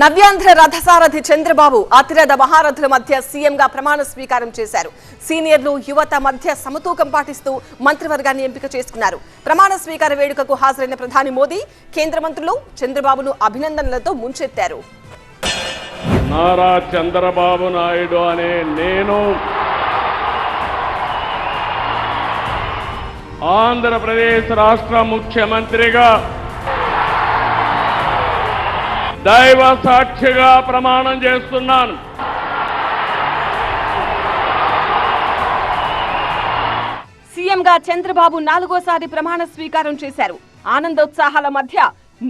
నవ్యాంధ్ర రథసారథి చంద్రబాబు అతిరథ మహారథుల మధ్య సీఎంగా ప్రమాణ స్వీకారం చేశారు. సీనియర్లు యువత మధ్య సమతూకం పాటిస్తూ మంత్రివర్గాన్ని ఎంపిక చేసుకున్నారు. ప్రమాణ స్వీకార వేడుకకు హాజరైన ప్రధాని మోదీ కేంద్ర మంత్రులు చంద్రబాబును అభినందనలతో ముంచెత్తారు. నారా చంద్రబాబు నాయుడు అనే నేను ఆంధ్రప్రదేశ్ రాష్ట్ర ముఖ్యమంత్రిగా దైవ సాక్షిగా ప్రమాణం చేస్తున్నాను. సీఎంగా చంద్రబాబు నాలుగోసారి ప్రమాణ స్వీకారం చేశారు. ఆనందోత్సాహాల మధ్య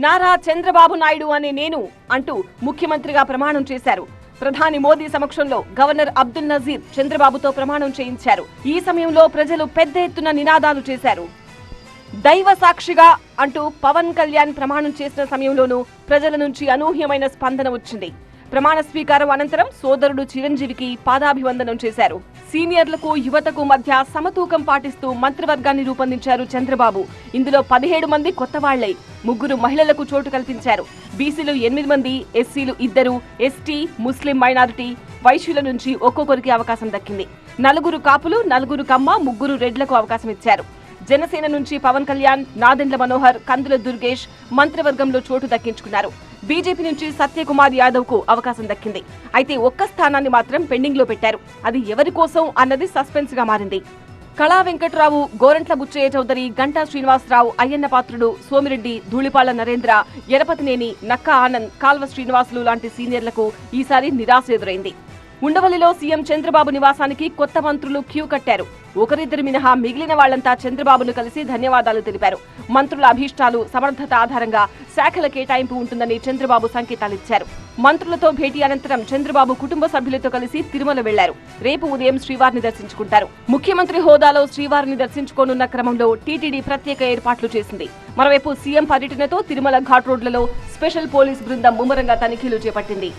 నారా చంద్రబాబు నాయుడు అనే నేను అంటూ ముఖ్యమంత్రిగా ప్రమాణం చేశారు. ప్రధాని మోదీ సమక్షంలో గవర్నర్ అబ్దుల్ నజీర్ చంద్రబాబుతో ప్రమాణం చేయించారు. ఈ సమయంలో ప్రజలు పెద్ద ఎత్తున నినాదాలు చేశారు. దైవ సాక్షిగా అంటూ పవన్ కళ్యాణ్ ప్రమాణం చేసిన సమయంలోనూ ప్రజల నుంచి అనూహ్యమైన స్పందన వచ్చింది. ప్రమాణ స్వీకారం అనంతరం సోదరుడు చిరంజీవికి పాదాభివందనం చేశారు. సీనియర్లకు యువతకు మధ్య సమతూకం పాటిస్తూ మంత్రివర్గాన్ని రూపొందించారు చంద్రబాబు. ఇందులో పదిహేడు మంది కొత్త వాళ్ళై. ముగ్గురు మహిళలకు చోటు కల్పించారు. బీసీలు ఎనిమిది మంది ఎస్సీలు ఇద్దరు ఎస్టీ ముస్లిం మైనారిటీ వైశ్యుల నుంచి ఒక్కొక్కరికి అవకాశం దక్కింది. నలుగురు కాపులు నలుగురు కమ్మ ముగ్గురు రెడ్లకు అవకాశం ఇచ్చారు. జనసేన నుంచి పవన్ కళ్యాణ్ నాదెండ్ల మనోహర్ కందుల దుర్గేష్ మంత్రివర్గంలో చోటు దక్కించుకున్నారు. బీజేపీ నుంచి సత్యకుమార్ యాదవ్కు అవకాశం దక్కింది. అయితే ఒక్క స్థానాన్ని మాత్రం పెండింగ్లో పెట్టారు. అది ఎవరి కోసం అన్నది సస్పెన్స్గా మారింది. కళా వెంకట్రావు గోరంట్ల బుచ్చయ్య చౌదరి గంటా శ్రీనివాసరావు అయ్యన్న పాత్రుడు సోమిరెడ్డి ధూళిపాల నరేంద్ర ఎరపతినేని నక్క ఆనంద్ కాల్వ శ్రీనివాసులు లాంటి సీనియర్లకు ఈసారి నిరాశ ఎదురైంది. ఉండవల్లిలో సీఎం చంద్రబాబు నివాసానికి కొత్త మంత్రులు క్యూ కట్టారు. ఒకరిద్దరు మినహా మిగిలిన వాళ్ళంతా చంద్రబాబును కలిసి ధన్యవాదాలు తెలిపారు. మంత్రుల అభీష్టాలు సమర్థత ఆధారంగా శాఖల కేటాయింపు ఉంటుందని చంద్రబాబు సంకేతాలిచ్చారు. మంత్రులతో భేటీ అనంతరం చంద్రబాబు కుటుంబ సభ్యులతో కలిసి తిరుమల వెళ్ళారు. రేపు ఉదయం శ్రీవారిని దర్శించుకుంటారు. ముఖ్యమంత్రి హోదాలో శ్రీవారిని దర్శించుకోనున్న క్రమంలో టీటీడీ ప్రత్యేక ఏర్పాట్లు చేసింది. మరోవైపు సీఎం పర్యటనతో తిరుమల ఘాట్ రోడ్లలో స్పెషల్ పోలీస్ బృందం ముమ్మరంగా తనిఖీలు చేపట్టింది.